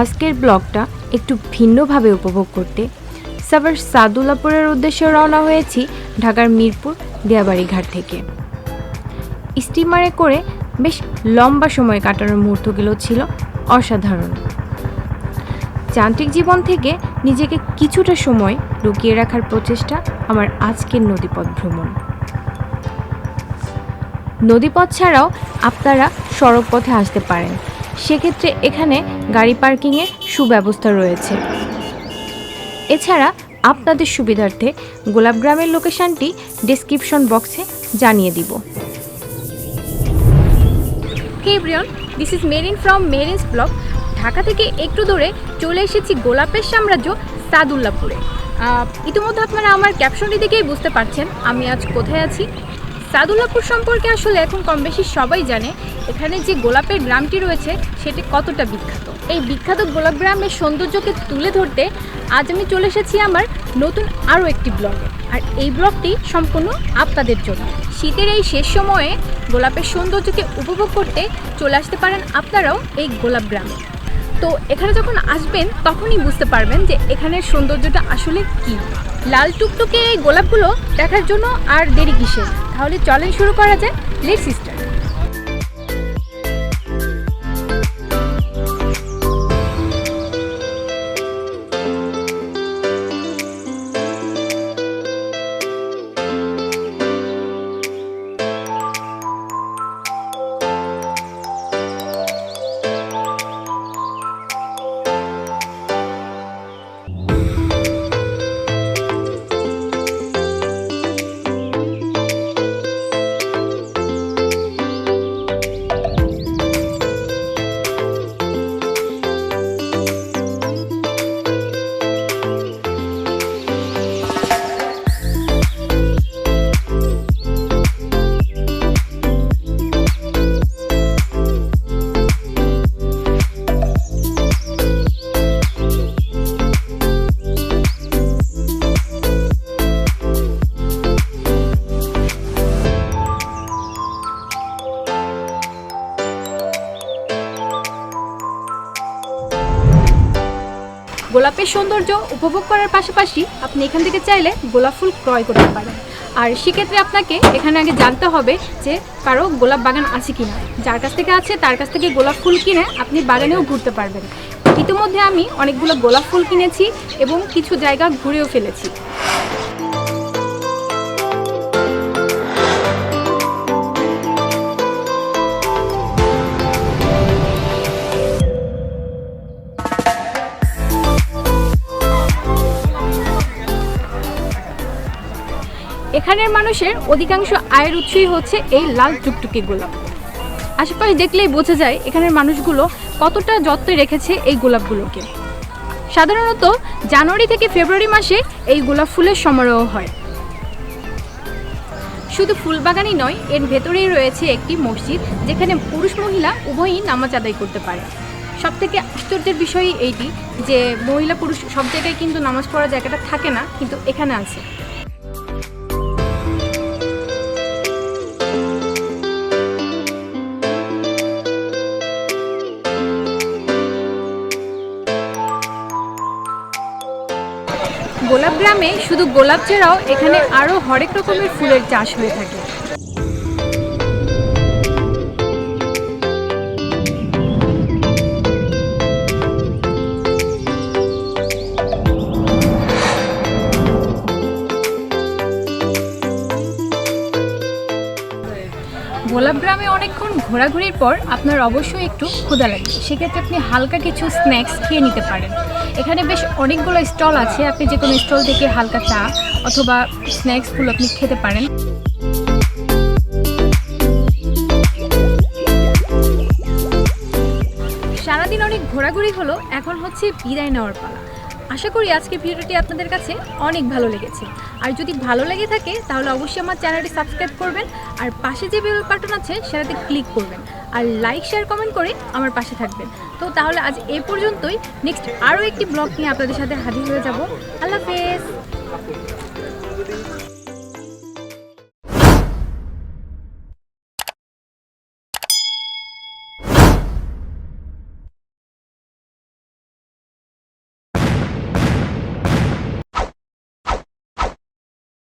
আজকের ব্লগটা একটু ভিন্নভাবে উপভোগ করতে সাভার সাদুল্লাপুরের উদ্দেশ্যে রওনা হয়েছি ঢাকার মিরপুর দিয়াবাড়ি ঘাট থেকে। স্টিমারে করে বেশ লম্বা সময় কাটানোর মুহূর্তগুলো ছিল অসাধারণ। যান্ত্রিক জীবন থেকে নিজেকে কিছুটা সময় লুকিয়ে রাখার প্রচেষ্টা আমার আজকের নদীপথ ভ্রমণ। নদীপথ ছাড়াও আপনারা সড়ক পথে আসতে পারেন। সেক্ষেত্রে এখানে গাড়ি পার্কিংয়ের সুব্যবস্থা রয়েছে। এছাড়া আপনাদের সুবিধার্থে গোলাপগ্রামের লোকেশনটি ডেসক্রিপশন বক্সে জানিয়ে দিব। Hey Brian, this is Marin from Marin's block. Dhaka থেকে একটু দূরে চলে এসেছি গোলাপের সাম্রাজ্য সাদুল্লাপুরে। ইতিমধ্যে আপনারা আমার ক্যাপশনটি দেখেই বুঝতে পারছেন আমি আজ কোথায় আছি। সাদুল্লাপুর সম্পর্কে আসলে এখন কম বেশি সবাই জানে, এখানে যে গোলাপের গ্রামটি রয়েছে, সেটি কতটা বিখ্যাত? এই বিখ্যাত গোলাপ গ্রামের সৌন্দর্যকে তুলে ধরতে আজ আমি চলে এসেছি আমার নতুন আরও একটি ব্লগে। আর এই ব্লগটি সম্পূর্ণ আপনাদের জন্য। শীতের এই শেষ সময়ে গোলাপের সৌন্দর্যকে উপভোগ করতে চলে আসতে পারেন আপনারাও এই গোলাপ গ্রামে। তো এখানে যখন আসবেন, তখনই বুঝতে পারবেন যে এখানের সৌন্দর্যটা আসলে কি। লাল টুকটুকে এই গোলাপগুলো দেখার জন্য আর দেরি কিসের? তাহলে চলেন শুরু করা যায় লেট সিস্টার গোলাপের সৌন্দর্য উপভোগ করার পাশাপাশি আপনি এখান থেকে চাইলে গোলাপ ফুল ক্রয় করতে পারেন। আর সেক্ষেত্রে আপনাকে এখানে আগে জানতে হবে যে কারও গোলাপ বাগান আছে কি না যার কাছ থেকে আছে, তার কাছ থেকে গোলাপ ফুল কিনে আপনি বাগানেও ঘুরতে পারবেন। ইতিমধ্যে আমি অনেকগুলো গোলাপ ফুল কিনেছি এবং কিছু জায়গা ঘুরেও ফেলেছি। এখানের মানুষের অধিকাংশ আয়ের উৎসই হচ্ছে এই লাল টুকটুকে গোলাপ। আশেপাশে দেখলেই বোঝা যায় এখানের মানুষগুলো কতটা যত্নে রেখেছে এই গোলাপগুলোকে। সাধারণত জানুয়ারি থেকে ফেব্রুয়ারি মাসে এই গোলাপ ফুলের সমারোহ হয়। শুধু ফুলবাগানই নয়, এর ভেতরেই রয়েছে একটি মসজিদ যেখানে পুরুষ মহিলা উভয়ই নামাজ আদায় করতে পারে। সব থেকে আশ্চর্যের বিষয় এইটি যে মহিলা পুরুষ সব জায়গায় কিন্তু নামাজ পড়ার জায়গাটা থাকে না, কিন্তু এখানে আছে। গোলাপ গ্রামে শুধু গোলাপ ছাড়াও এখানে আরও হরেক রকমের ফুলের চাষ হয়ে থাকে। গোলাপ গ্রামে অনেকক্ষণ ঘোরাঘুরির পর আপনার অবশ্যই একটু ক্ষুধা লাগবে সেক্ষেত্রে আপনি হালকা কিছু স্ন্যাক্স খেয়ে নিতে পারেন। এখানে বেশ অনেকগুলো স্টল আছে, আপনি যে কোনো স্টল থেকে হালকা চা অথবা স্ন্যাক্সগুলো আপনি খেতে পারেন। সারাদিন অনেক ঘোরাঘুরি হলো, এখন হচ্ছে বিদায় নেওয়ার পালা। আশা করি আজকের ভিডিওটি আপনাদের কাছে অনেক ভালো লেগেছে। আর যদি ভালো লেগে থাকে, তাহলে অবশ্যই আমার চ্যানেলটি সাবস্ক্রাইব করবেন আর পাশে যে বেল বাটন আছে, সেটাতে ক্লিক করবেন। আর লাইক, শেয়ার, কমেন্ট করে আমার পাশে থাকবেন। তো তাহলে আজ এ পর্যন্তই। নেক্সট আরও একটি ব্লগ নিয়ে আপনাদের সাথে হাজির হয়ে যাব। আল্লাহ হাফেজ।